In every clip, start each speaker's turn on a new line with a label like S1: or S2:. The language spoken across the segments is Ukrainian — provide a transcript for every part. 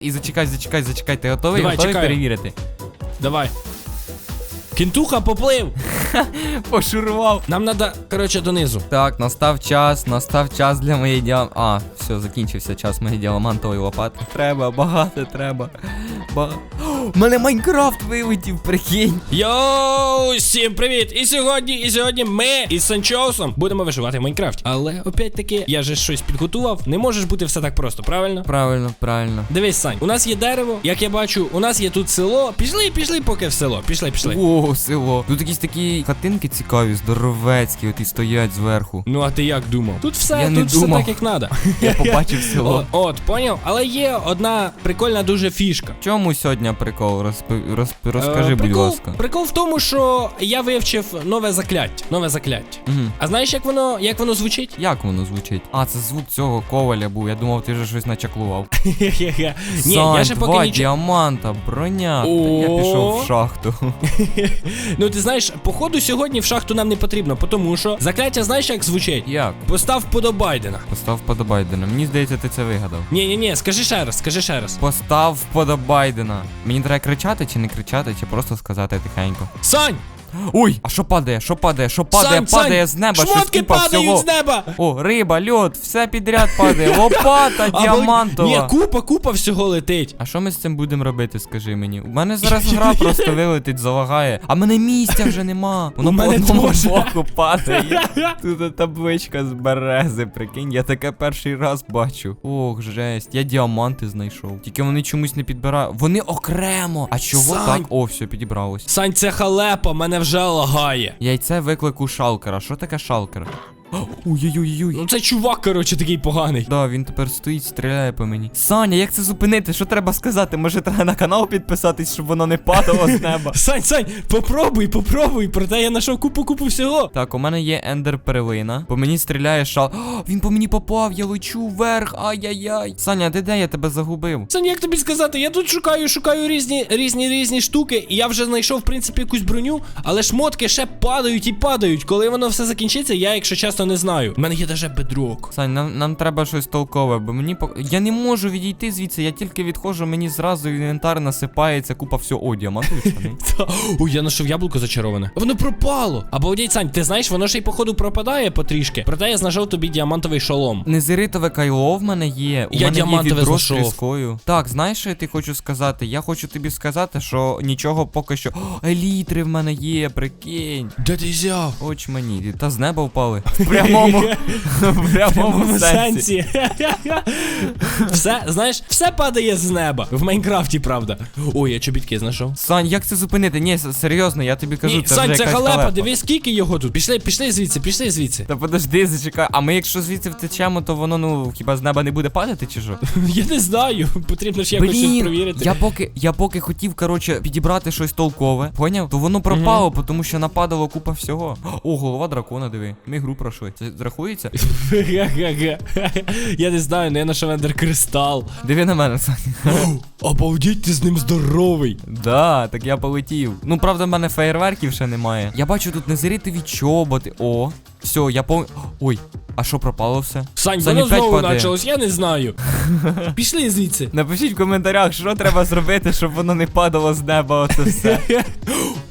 S1: І зачекай, зачекай, зачекай. Ти готовий?
S2: Давай,
S1: готовий
S2: чекаю.
S1: перевірити?
S2: Давай. Кінтуха поплив.
S1: Пошурував.
S2: Нам треба, коротше, донизу.
S1: Так, настав час, настав час для моєї діам... А, все, закінчився час моєї діамантової лопати. Треба, багато треба. Ба... О, мене Майнкрафт вилетів, прикинь.
S2: Йоу, всім привіт! І сьогодні, і сьогодні ми із Санчоусом будемо виживати в Майнкрафті. Але опять таки, я же щось підготував. Не може ж бути все так просто, правильно?
S1: Правильно, правильно.
S2: Дивись, Сань, у нас є дерево, як я бачу, у нас є тут село. Пішли, пішли поки в село. Пішли, пішли.
S1: О, село. Тут якісь такі хатинки цікаві, здоровецькі, от і стоять зверху.
S2: Ну а ти як думав? Тут все,
S1: Я
S2: тут
S1: не
S2: все
S1: думав.
S2: так, як треба.
S1: Я побачив село.
S2: От, поняв? Але є одна прикольна дуже фішка.
S1: В чому сьогодні прикол? Розпи... Розп... Розкажи,
S2: Е,
S1: будь
S2: прикол,
S1: ласка.
S2: Прикол в тому, що я вивчив нове закляття. Нове закляття.
S1: Угу.
S2: А знаєш, як воно, як воно звучить?
S1: Як воно звучить? А, це звук цього коваля був. Я думав, ти вже щось начаклував.
S2: Ні,
S1: Сань,
S2: я ще
S1: два
S2: поки нічого.
S1: діаманта, броня. Та Я
S2: О.
S1: пішов в шахту.
S2: Ну ти знаєш, походу сьогодні в шахту нам не потрібно, тому що закляття знаєш, як звучить?
S1: Як?
S2: Постав подобайдена.
S1: Постав вподобайдена. Мені здається, ти це вигадав.
S2: Ні, ні, ні, скажи ще раз, скажи ще раз.
S1: Постав вподобайдена. Мені треба кричати чи не кричати, чи просто сказати тихенько.
S2: Сань!
S1: Ой, а що падає? Що падає? Що падає?
S2: Сань,
S1: падає
S2: Сань!
S1: з неба, щось
S2: Шмотки
S1: купа
S2: падають
S1: всього.
S2: з неба!
S1: О, риба, льод, все підряд падає. Лопата
S2: Або-
S1: діамантова.
S2: Ні, купа, купа всього летить.
S1: А що ми з цим будемо робити, скажи мені? У мене зараз гра просто вилетить, залагає. А мене місця вже нема. Воно
S2: У
S1: по
S2: мене
S1: одному
S2: теж.
S1: боку падає. Тут табличка з берези, прикинь, я таке перший раз бачу. Ох, жесть, я діаманти знайшов. Тільки вони чомусь не підбирають. Вони окремо. А чого
S2: Сань.
S1: так? О, все, підібралось.
S2: Сань, це халепа, мене вже лагає.
S1: Яйце виклику шалкера. Що таке шалкер? Ой-ой-ой-ой.
S2: Ну це чувак, коротше, такий поганий.
S1: Да, він тепер стоїть, стріляє по мені. Саня, як це зупинити? Що треба сказати? Може треба на канал підписатись, щоб воно не падало з неба.
S2: Сань, Сань, попробуй, попробуй, проте я знайшов купу-купу всього.
S1: Так, у мене є ендер перлина. По мені стріляє шал. О, він по мені попав, я лечу вверх. Ай-яй-яй. Саня, ти де я тебе загубив?
S2: Сань, як тобі сказати, я тут шукаю, шукаю різні, різні, різні штуки, і я вже знайшов, в принципі, якусь броню, але шмотки ще падають і падають. Коли воно все закінчиться, я, якщо чесно, не знаю. У мене є даже бедрок.
S1: Сань, нам, нам треба щось толкове, бо мені по. Я не можу відійти звідси, я тільки відходжу, мені зразу інвентар насипається купа всього. О, діамантові
S2: Ой, я знайшов яблуко зачароване. Воно пропало. Або одіть, Сань, ти знаєш, воно ще й походу пропадає потрішки. Проте я знайшов тобі діамантовий шолом.
S1: Незеритове кайло в мене є. У
S2: Я
S1: мене
S2: діамантове
S1: є відро з. Так, знаєш, що я ти хочу сказати? Я хочу тобі сказати, що нічого поки що. О, елітри в мене є, прикинь.
S2: Де ти взяв?
S1: Оч мені, та з неба впали. Прямому. В прямому сенсі.
S2: все, знаєш, все падає з неба. В Майнкрафті, правда. Ой, я чобітки знайшов.
S1: Сань, як це зупинити? Ні, серйозно, я тобі кажу,
S2: Ні,
S1: це
S2: Сань,
S1: вже
S2: це
S1: якась
S2: халепа, дивись, скільки його тут. Пішли, пішли звідси, пішли звідси.
S1: Та подожди, зачекай. А ми якщо звідси втечемо, то воно ну хіба з неба не буде падати чи що?
S2: Я не знаю, потрібно ж якось щось
S1: Блін,
S2: перевірити.
S1: я поки я поки хотів, коротше, підібрати щось толкове, поняв? То воно пропало, тому що нападало купа всього. О, голова дракона, диви. Ми гру пройшли. Це зрахується?
S2: Га-га-га. Я не знаю, не я знайшов ендер кристал.
S1: Диви на мене, Сань.
S2: Обалдіть, ти з ним здоровий.
S1: Да, так я полетів. Ну, правда, в мене феєрверків ще немає. Я бачу тут незарітові чоботи. О, все, я пом... Ой, а що пропало все?
S2: Сань, воно знову почалось, я не знаю. Пішли звідси.
S1: Напишіть в коментарях, що треба зробити, щоб воно не падало з неба, оце все.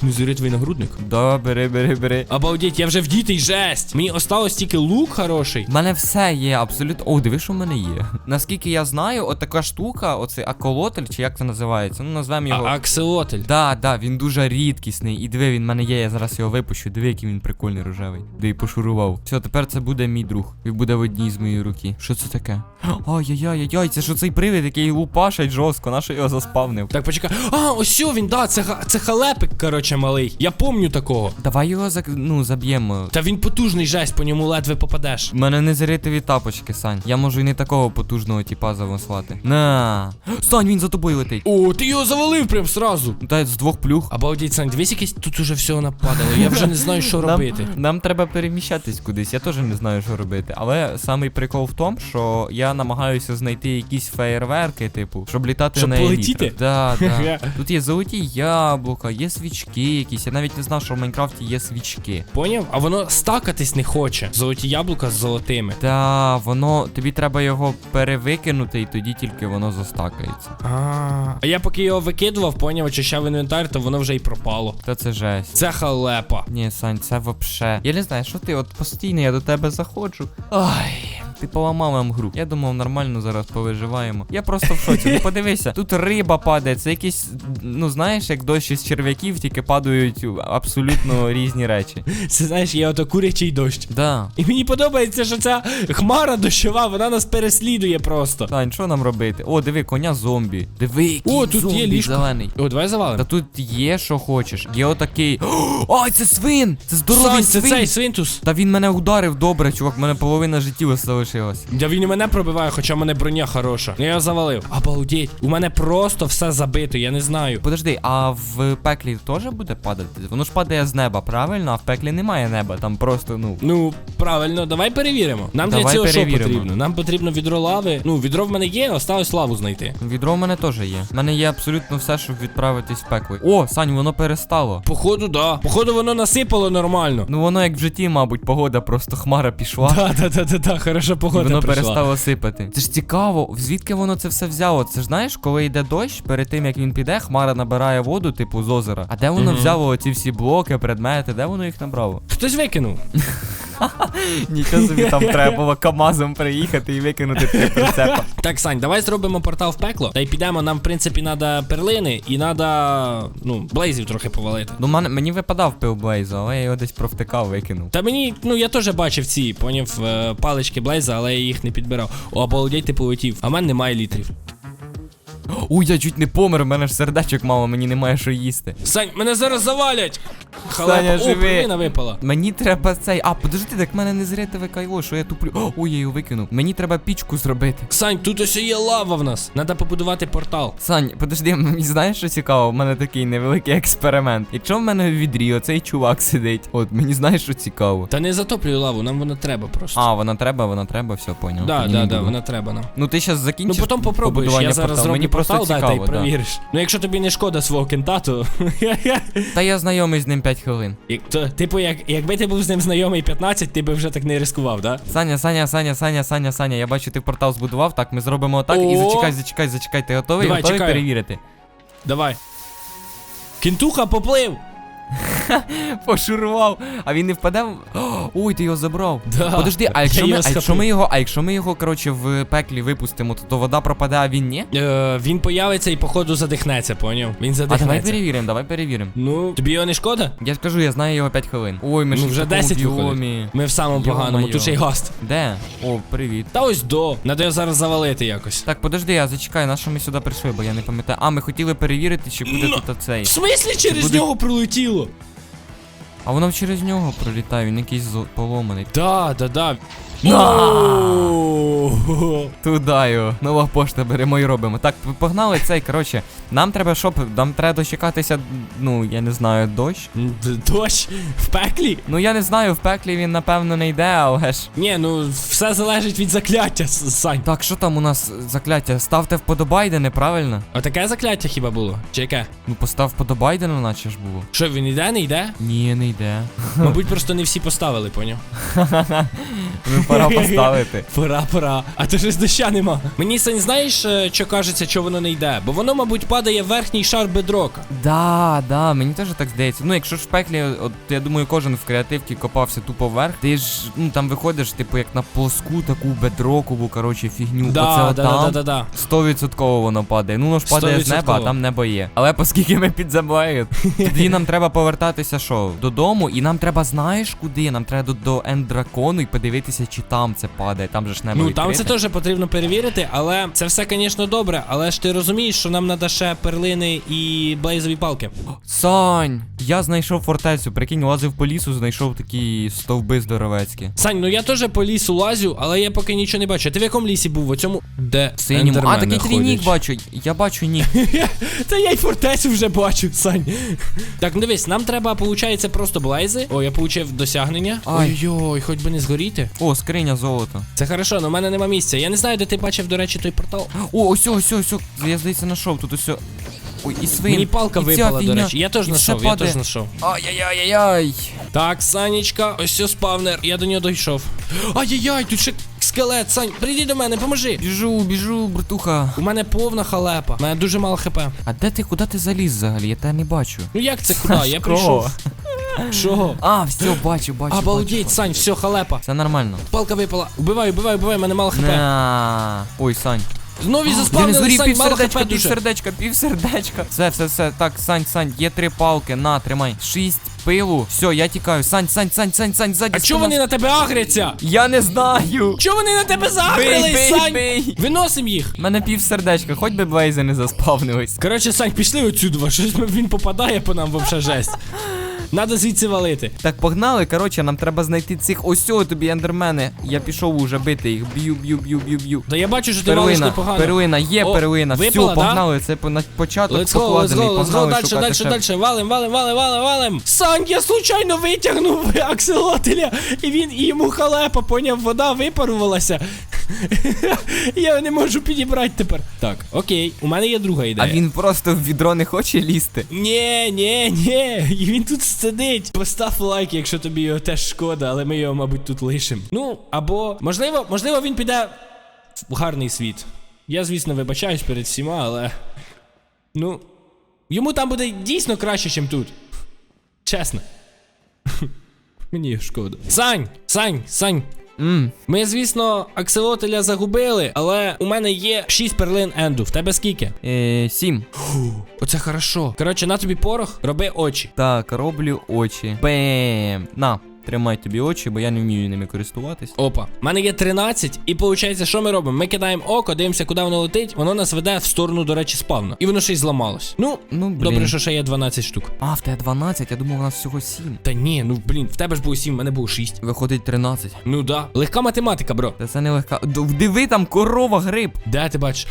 S2: Ну, зірить твій нагрудник.
S1: Да, бери, бери, бери.
S2: Обалдеть, я вже вдітий жесть. Мені осталось тільки лук хороший.
S1: У мене все є, абсолютно. О, диви, що в мене є. Наскільки я знаю, от така штука, оцей аколотель, чи як це називається? Ну, назвемо
S2: А,
S1: його.
S2: акселотель.
S1: Да, да, він дуже рідкісний. І диви, він в мене є, я зараз його випущу. Диви, який він прикольний рожевий. Диви, пошурував. Все, тепер це буде мій друг. Він буде в одній з моєї руки. Що це таке? Ай-яй-яй-яй, це що цей привид, який лупашить жорстко, на що його заспавнив.
S2: Так, почекай. А, ось він, да, це, це халепик, короче, малий. Я помню такого.
S1: Давай його зак... ну, заб'ємо.
S2: Та він потужний жесть, по ньому ледве попадеш.
S1: У мене не заритові тапочки, Сань. Я можу і не такого потужного типа замаслати. На. Сань, він за тобою летить.
S2: О, ти його завалив прям сразу.
S1: Та з двох плюх.
S2: Обалдеть, Сань, дивись, якесь тут уже все нападало. Я вже не знаю, що робити.
S1: Нам, нам треба переміщатись кудись. Я теж не знаю, що робити. Але самий прикол в тому, що я намагаюся знайти якісь феєрверки, типу, щоб літати
S2: Щоб
S1: на
S2: полетіти?
S1: елітрах. Да, да. Тут є золоті яблука, є свічки, свічки якісь. Я навіть не знав, що в Майнкрафті є свічки.
S2: Поняв? А воно стакатись не хоче. Золоті яблука з золотими.
S1: Та воно тобі треба його перевикинути, і тоді тільки воно застакається.
S2: А, а я поки його викидував, поняв, очищав інвентар, то воно вже й пропало.
S1: Та це жесть.
S2: Це халепа.
S1: Ні, Сань, це вообще. Я не знаю, що ти, от постійно я до тебе заходжу. Ай, ти поламав нам гру. Я думав, нормально зараз повиживаємо. Я просто в шоці. Ну подивися, тут риба падає, це якісь, ну знаєш, як дощ із черв'яків, тільки падають абсолютно різні речі.
S2: Це знаєш, є ото курячий дощ.
S1: Да.
S2: І мені подобається, що ця хмара дощова, вона нас переслідує просто.
S1: Сань, що нам робити? О, диви, коня зомбі. Диви, який
S2: О, тут є ліжко.
S1: зелений.
S2: О, давай завалимо.
S1: Та тут є, що хочеш. Є отакий. Ой, це свин! Це здоровий
S2: Сань, це
S1: свин!
S2: цей свинтус.
S1: Та він мене ударив добре, чувак, в мене половина життів залишилась.
S2: Я він і мене пробиває, хоча в мене броня хороша. Я його завалив. Обалдеть. У мене просто все забито, я не знаю.
S1: Подожди, а в пеклі теж буде падати? Воно ж падає з неба, правильно? А в пеклі немає неба, там просто, ну.
S2: Ну, правильно, давай перевіримо. Нам для
S1: Давай
S2: цього що
S1: перевіримо.
S2: потрібно? Нам потрібно відро лави. Ну, відро в мене є, осталось лаву знайти.
S1: Відро в мене теж є. У мене є абсолютно все, щоб відправитись в пекло. О, Сань, воно перестало.
S2: Походу, да. Походу, воно насипало нормально.
S1: Ну воно як в житті, мабуть, погода, просто хмара пішла.
S2: Да, да, да, да, да, хороша погода
S1: воно
S2: прийшла.
S1: перестало сипати. Це ж цікаво, звідки воно це все взяло? Це ж знаєш, коли йде дощ, перед тим як він піде, хмара набирає воду, типу з озера. А де воно
S2: угу.
S1: взяло оці всі блоки, предмети, де воно їх набрало?
S2: Хтось викинув.
S1: Нічого собі там треба було КАМАЗом приїхати і викинути три прицепа.
S2: Так, Сань, давай зробимо портал в пекло. Та й підемо. Нам, в принципі, треба перлини і треба, ну, блейзів трохи повалити.
S1: Ну, мен- мені випадав пил Блейзу, але я його десь провтикав, викинув.
S2: Та мені, ну я теж бачив ці, поняв, е, палички Блейза, але я їх не підбирав. О, обалдеть, ти полетів. А в мене немає літрів.
S1: Уй, я чуть не помер, у мене ж сердечок мало, мені немає що їсти.
S2: Сань, мене зараз завалять!
S1: Саня,
S2: Халепа. О,
S1: живи.
S2: перлина випала.
S1: Мені треба цей. А, подожди, так в мене не зритове кайло, що я туплю. О, ой, я його викинув. Мені треба пічку зробити.
S2: Сань, тут ось є лава в нас. Надо побудувати портал.
S1: Сань, подожди, мені знаєш, що цікаво? У мене такий невеликий експеримент. Якщо в мене в відрі оцей чувак сидить, от мені знаєш, що цікаво.
S2: Та не затоплюй лаву, нам вона треба просто.
S1: А, вона треба, вона треба, все поняв.
S2: да,
S1: Тоді
S2: да,
S1: не
S2: да, вона треба нам.
S1: Ну ти зараз
S2: Ну
S1: закінчиш.
S2: потім попробуєш,
S1: побудування
S2: я зараз
S1: порталу.
S2: зроблю
S1: Мені просто
S2: портал, дай, та й
S1: да.
S2: провіриш. Ну якщо тобі не шкода свого кента, то.
S1: Та я знайомий з ним 5 хвилин.
S2: Як- то, Типу, як, якби ти був з ним знайомий 15, ти би вже так не ризикував, да?
S1: Саня, Саня, Саня, Саня, Саня, Саня, я бачу, ти портал збудував. Так, ми зробимо так і
S2: О!
S1: зачекай, зачекай, зачекай. Ти готовий?
S2: Давай,
S1: готовий
S2: чекаю.
S1: перевірити?
S2: Давай. Кентуха поплив!
S1: Пошурував, а він не впаде. Ой, ти його забрав.
S2: Да.
S1: Подожди, а
S2: Я
S1: якщо ми,
S2: його
S1: а якщо
S2: схопив.
S1: ми його, а якщо ми його, коротше, в пеклі випустимо, то, то вода пропаде, а він ні?
S2: Е, він появиться і походу задихнеться, поняв? Він
S1: А
S2: задихнеться.
S1: давай перевіримо, давай перевіримо.
S2: Ну, тобі його не шкода?
S1: Я скажу, я знаю його 5 хвилин. Ой, ми ж
S2: ну
S1: в
S2: вже
S1: такому
S2: 10
S1: біомі.
S2: виходить. Ми в самому
S1: Йо-моє.
S2: поганому, тут ще й гаст.
S1: Де? О, привіт.
S2: Та ось до. Надо його зараз завалити якось.
S1: Так, подожди, я зачекай, на що ми сюди прийшли, бо я не пам'ятаю. А, ми хотіли перевірити, чи буде
S2: Ну,
S1: тут оцей.
S2: В смислі через
S1: буде-
S2: нього falou.
S1: А воно через нього пролітає, він якийсь поломаний.
S2: Да, да, да.
S1: Туда його. Нова пошта беремо і робимо. Так, погнали цей, коротше. Нам треба щоб. Нам треба дочекатися, ну, я не знаю, дощ.
S2: Дощ в пеклі?
S1: Ну я не знаю, в пеклі він напевно не йде, але ж.
S2: Ні, ну все залежить від закляття, Сань.
S1: Так, що там у нас закляття? Ставте вподобайдени, правильно?
S2: А таке закляття хіба було? Чи яке?
S1: Ну постав вподобайдена, наче ж було.
S2: Що, він йде, не йде?
S1: Ні, не йде.
S2: Мабуть, просто не всі поставили, поняв?
S1: Ну пора поставити.
S2: Пора, пора. А то ж доща нема. Мені Сань, знаєш, е, що кажеться, що воно не йде? Бо воно, мабуть, падає в верхній шар бедрока.
S1: Да, да, мені теж так здається. Ну, якщо ж в пеклі, от я думаю, кожен в креативці копався тупо вверх, ти ж ну там виходиш, типу, як на плоску таку бедрокову, коротше, фігню.
S2: Да, да, да, да, да.
S1: Стовідсотково воно падає. Ну воно ж падає з неба, а там небо є. Але оскільки ми під землею, тоді нам треба повертатися що? Додому, і нам треба, знаєш куди? Нам треба до, до Енддракону і подивитися, чи там це падає. Там же ж небо
S2: Ну там це теж потрібно перевірити, але це все, звісно, добре. Але ж ти розумієш, що нам треба ще перлини і блейзові палки.
S1: Сань, я знайшов фортецю, прикинь, лазив по лісу, знайшов такі стовби здоровецькі.
S2: Сань, ну я теж по лісу лазю, але я поки нічого не бачу. Ти в якому лісі був? В цьому де
S1: Синьому. А, такий твій нік бачу. Я бачу нік.
S2: Та я й фортецю вже бачу, Сань. Так, ну дивись, нам треба, виходить, просто блейзи. О, я получив досягнення. Ой-ой, хоч би не згоріти.
S1: О, скриня золота.
S2: Це хорошо, але в мене нема місця. Я не знаю, де ти бачив, до речі, той портал.
S1: О, ось, ось, ось, ось. Я здається, знайшов тут ось. Ой, і свин.
S2: Мені палка
S1: і
S2: випала, до речі. Я теж знайшов, я теж знайшов.
S1: Ай-яй-яй-яй.
S2: Так, Санечка, ось все спавнер. Я до нього дійшов. Ай-яй-яй, тут ще скелет, Сань, прийди до мене, поможи.
S1: Біжу, біжу, братуха.
S2: У мене повна халепа. У мене дуже мало хп.
S1: А де ти, куди ти заліз взагалі? Я тебе не бачу.
S2: Ну як це куди? Я прийшов. Що?
S1: А, все, бачу, бачу.
S2: Обалдеть,
S1: бачу.
S2: Сань, все, халепа.
S1: Все нормально.
S2: Палка випала. Убивай, убивай, убивай, мене мало хп.
S1: На. Ой, Сань.
S2: Знову заспавнили, Сань,
S1: пів
S2: мало хп
S1: пів
S2: дуже.
S1: сердечка, пів сердечка. Все, все, все. Так, Сань, Сань, є три палки. На, тримай. Шість пилу. Все, я тікаю. Сань, Сань, Сань, Сань, Сань, ззаді.
S2: А чого вони на тебе агряться?
S1: Я не знаю.
S2: Чого вони на тебе загрились,
S1: бий,
S2: Сань?
S1: бий.
S2: Виносим їх.
S1: У мене пів сердечка, хоч би Блейзи не заспавнились.
S2: Коротше, Сань, пішли отсюди, щось він попадає по нам вообще жесть. Надо звідси валити.
S1: Так, погнали, коротше, нам треба знайти цих ось цього тобі ендермени. Я пішов уже бити їх. Б'ю, б'ю, б'ю, б'ю, б'ю.
S2: Да я бачу, що ти валиш
S1: Перлина,
S2: непогано.
S1: перлина, є
S2: О,
S1: перлина.
S2: випала,
S1: Все,
S2: да?
S1: погнали. Це по- на початок
S2: Let's go, let's
S1: покладений.
S2: go, let's go,
S1: Погнали
S2: дальше,
S1: шукати
S2: дальше,
S1: ще.
S2: дальше. Валим, валим, валим, валим, валим. Сань, я случайно витягнув акселотеля, і він і йому халепа, поняв, вода випарувалася. я не можу підібрати тепер. Так, окей, у мене є друга ідея.
S1: А він просто в відро не хоче лізти.
S2: Ні, ні, ні, він тут сидить. Постав лайк, якщо тобі його теж шкода, але ми його, мабуть, тут лишимо. Ну, або, можливо, можливо, він піде в гарний світ. Я, звісно, вибачаюсь перед всіма, але. Ну. Йому там буде дійсно краще, ніж тут. Чесно. Мені шкода. Сань! Сань! Сань!
S1: Мм,
S2: Ми, звісно, акселотеля загубили, але у мене є 6 перлин енду. В тебе скільки?
S1: е, сім.
S2: Оце хорошо. Коротше, на тобі порох, роби очі.
S1: Так, роблю очі. Бем. На, тримай тобі очі, бо я не вмію ними користуватись.
S2: Опа, У мене є 13, і виходить, що ми робимо? Ми кидаємо око, дивимося, куди воно летить, воно нас веде в сторону, до речі, спавна. І воно ще й зламалось. Ну,
S1: Ну, блін.
S2: добре, що ще є 12 штук.
S1: А, в тебе 12, я думав, у нас всього 7.
S2: Та ні, ну блін, в тебе ж було 7, в мене було 6.
S1: Виходить 13.
S2: Ну да. Легка математика, бро.
S1: Та це не легка. Диви там корова гриб.
S2: Де ти бачиш?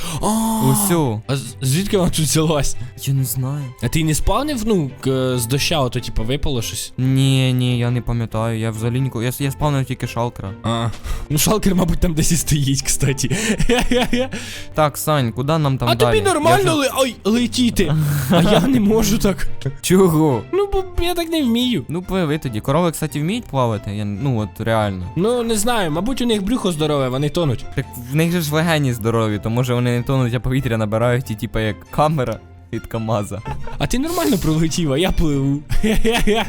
S1: Усьо.
S2: А звідки вона тут взялась?
S1: Я не знаю.
S2: А ти не спавнив, ну, з доща, ото типу випало щось?
S1: Ні, ні, я не пам'ятаю. Я взагалі ніколи. Я, я спавнив тільки шалкера.
S2: А. Ну, шалкер, мабуть, там десь і стоїть, кстати.
S1: Так, Сань, куди нам там
S2: а
S1: далі?
S2: тобі нормально
S1: Я
S2: ли... Ой, летіти. А я не можу так.
S1: Чого?
S2: Ну, бо я так не вмію.
S1: Ну, пливи тоді. Корови, кстати, вміють плавати? Я, ну от реально.
S2: Ну, не знаю, мабуть, у них брюхо здорове, вони тонуть.
S1: Так в них же ж легені здорові, то може вони не тонуть, а повітря набирають і типа як камера від КАМАЗа.
S2: А ти нормально пролетів, а я пливу.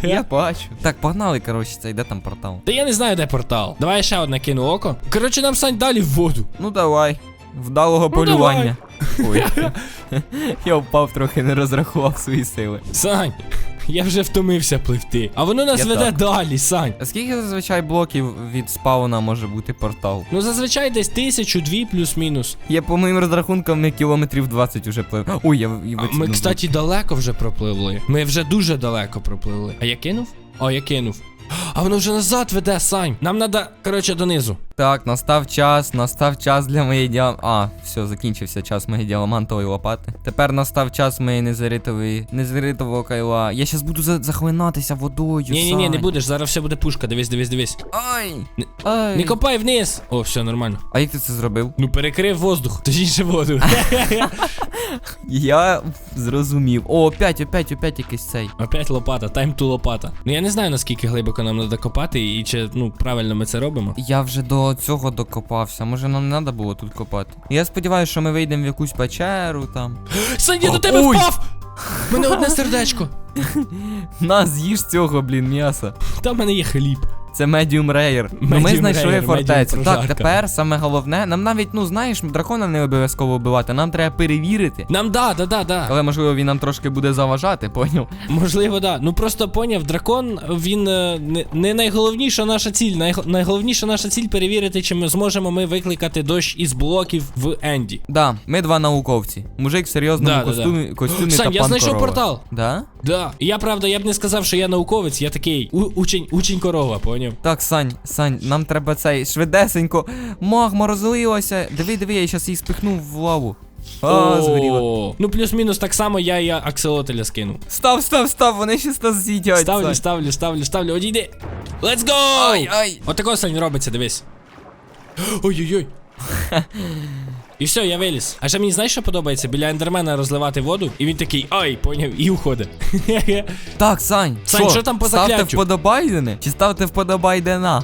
S1: Я бачу. Так, погнали, коротше, це йде там портал.
S2: Та я не знаю, де портал. Давай я ще одне кину око. Коротше, нам сань далі в воду.
S1: Ну давай. Вдалого
S2: Ну,
S1: полювання. Ой. Я впав трохи, не розрахував свої сили.
S2: Сань, я вже втомився пливти. А воно нас
S1: Я
S2: веде
S1: так.
S2: далі, Сань.
S1: А скільки зазвичай блоків від спауна може бути портал?
S2: Ну зазвичай десь тисячу, дві плюс-мінус.
S1: Я по моїм розрахункам ми кілометрів 20 уже плив. Ой, я, я
S2: А ми, кстати, далеко вже пропливли. Ми вже дуже далеко пропливли. А я кинув? О, я кинув. А воно вже назад веде, Сань. Нам треба, коротше, донизу.
S1: Так, настав час, настав час для моєї діам... А, все, закінчився час моєї діамантової лопати. Тепер настав час моєї незеритової, незеритового кайла. Я щас буду за... захлинатися водою.
S2: Ні, ні, ні, не будеш, зараз все буде пушка. Дивись, дивись, дивись.
S1: Ай!
S2: Не-
S1: Ай!
S2: Не копай вниз. О, все нормально.
S1: А як ти це зробив?
S2: Ну перекрив воздух, точніше воду.
S1: Я зрозумів. О, опять, опять, опять якийсь цей.
S2: Опять лопата, time to лопата. Ну я не знаю наскільки глибоко нам треба копати і чи ну правильно ми це робимо.
S1: Я вже до цього докопався. Може нам не треба було тут копати. Я сподіваюся, що ми вийдемо в якусь печеру там.
S2: Сань, я до тебе
S1: Ой!
S2: впав! У мене одне сердечко.
S1: На, з'їж цього, блін, м'яса.
S2: Там в мене є хліб.
S1: Це medium rare. Ну ми
S2: Medium
S1: знайшли
S2: rare,
S1: фортецю.
S2: medium
S1: Так,
S2: прожарка.
S1: тепер саме головне, нам навіть, ну знаєш, дракона не обов'язково вбивати, нам треба перевірити.
S2: Нам да, да, да, да.
S1: Але можливо він нам трошки буде заважати, поняв?
S2: Можливо, да. Ну просто поняв, дракон, він е, не, не найголовніша наша ціль. Най, найголовніша наша ціль перевірити, чи ми зможемо ми викликати дощ із блоків в Енді.
S1: Да, ми два науковці. Мужик в серйозному
S2: Да, да,
S1: костюмі, костюмі
S2: Сань,
S1: та
S2: я
S1: пан
S2: знайшов
S1: корова.
S2: портал.
S1: Да?
S2: Да. І я правда, я б не сказав, що я науковець, я такий у, учень, учень корова, поняв?
S1: Так, Сань, Сань, нам треба цей швидесенько. Магма розлилася. Диви, диви, я щас її спихнув в лаву. А, згоріла.
S2: О, Ну плюс-мінус так само я і акселотеля скинув.
S1: Став, став, став, вони щас нас з'їдять.
S2: Ставлю, ставлю, ставлю, ставлю. Одійди. Let's go!
S1: Ай, ай.
S2: Отако Сань робиться, дивись. Ой-ой-ой. І все, я виліз. А ще мені знаєш, що подобається? Біля ендермена розливати воду, і він такий, ай, поняв, і уходить.
S1: Так, Сань,
S2: Сань, що там по
S1: ставте
S2: закляттю?
S1: Чи ставте вподобайдена?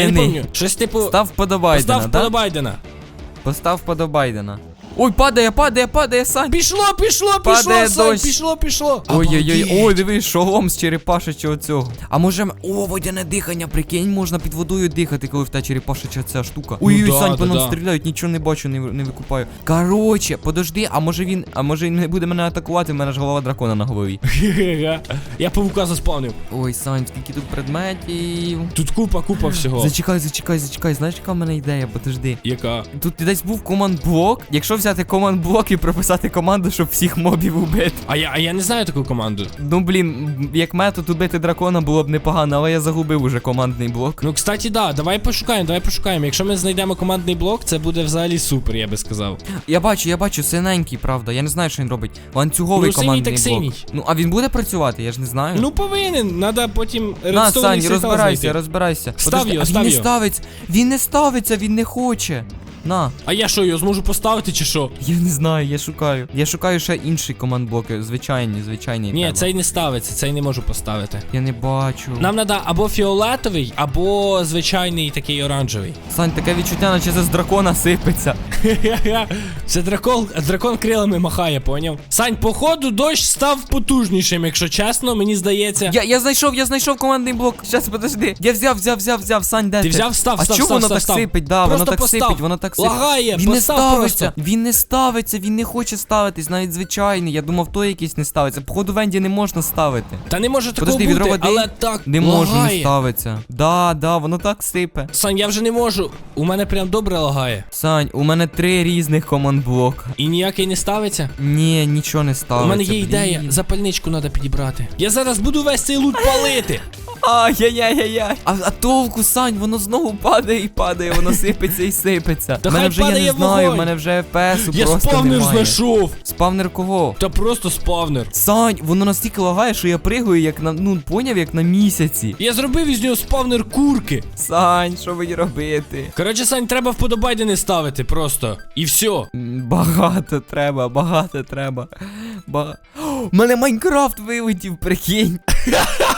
S2: Я не пам'ятаю. Щось типу.
S1: Став вподобайдена,
S2: Постав
S1: да?
S2: подобайдена.
S1: Постав вподобайдена. Ой, падає, падає, падає, Сань.
S2: Пішло, пішло, пішло,
S1: Падає
S2: Сань,
S1: дощ.
S2: пішло, пішло.
S1: Ой-ой-ой, ой, дивись, шолом з черепашечого цього. А може, м- о, водяне дихання, прикинь, можна під водою дихати, коли в та черепашеча ця штука. Ой, ой,
S2: Ну да,
S1: Сань,
S2: да,
S1: по нам
S2: да.
S1: стріляють, нічого не бачу, не, не викупаю. Короче, подожди, а може він, а може він не буде мене атакувати, в мене ж голова дракона на голові.
S2: Я павука заспавнив.
S1: Ой, Сань, скільки тут предметів.
S2: Тут купа, купа всього.
S1: Зачекай, зачекай, зачекай, знаєш, яка в мене ідея, подожди.
S2: Яка?
S1: Тут десь був команд-блок. Якщо взяти команд-блок і прописати команду, щоб всіх мобів убити.
S2: А я, а я не знаю таку команду.
S1: Ну блін, як метод убити дракона було б непогано, але я загубив уже командний блок.
S2: Ну, кстати, да, давай пошукаємо, давай пошукаємо. Якщо ми знайдемо командний блок, це буде взагалі супер, я би сказав.
S1: Я бачу, я бачу, синенький, правда. Я не знаю, що він робить. Ланцюговий
S2: Ну,
S1: командний
S2: так
S1: блок.
S2: синій.
S1: Ну, а він буде працювати, я ж не знаю.
S2: Ну повинен, треба потім
S1: на, Сань, розбирайся,
S2: знайти.
S1: розбирайся.
S2: Став його,
S1: а він
S2: став
S1: не ставиться. Він не ставиться, він не хоче. На,
S2: А я що, його зможу поставити чи що?
S1: я не знаю, я шукаю. Я шукаю ще інші команд-блоки, звичайні, звичайні.
S2: Ні,
S1: треба.
S2: цей не ставиться, цей не можу поставити.
S1: Я не бачу.
S2: Нам треба або фіолетовий, або звичайний такий оранжевий.
S1: Сань, таке відчуття, наче це з дракона сипеться.
S2: Це дракон, дракон крилами махає, поняв? Сань, походу, дощ став потужнішим, якщо чесно, мені здається.
S1: Я, я знайшов, я знайшов командний блок. Щас, подожди. Я взяв, взяв, взяв, взяв. Сань, де
S2: Ти взяв, став,
S1: А
S2: став,
S1: чому
S2: став,
S1: воно
S2: став,
S1: так
S2: став.
S1: сипить? Да,
S2: Просто
S1: воно так
S2: постав.
S1: сипить, воно так
S2: Лагає,
S1: він не ставиться,
S2: просто.
S1: він не ставиться, він не хоче ставитись, навіть звичайний. Я думав, той якийсь не ставиться. Походу, Венді не можна ставити.
S2: Та не може такого
S1: Подожди,
S2: бути, але так
S1: Не може не ставиться. Да, да, воно так сипе.
S2: Сань, я вже не можу. У мене прям добре лагає.
S1: Сань, у мене три різних команд блока.
S2: І ніякий не ставиться.
S1: Ні, нічого не ставиться.
S2: У мене є ідея, запальничку треба підібрати. Я зараз буду весь цей лут палити.
S1: Ай-яй-яй-яй. А, а толку, Сань, воно знову падає і падає, воно сипеться і сипеться.
S2: Та
S1: мене
S2: хай
S1: вже я
S2: падає
S1: не знаю,
S2: вогонь.
S1: мене вже FPS
S2: Я
S1: просто
S2: спавнер
S1: немає.
S2: знайшов.
S1: Спавнер кого?
S2: Та просто спавнер.
S1: Сань, воно настільки лагає, що я пригаю, як на ну поняв, як на місяці.
S2: Я зробив із нього спавнер курки.
S1: Сань, що мені робити?
S2: Коротше, Сань, треба вподобайдени ставити просто. І все.
S1: М, Багато треба, багато треба. Ба... О, мене Майнкрафт вилетів, прикинь.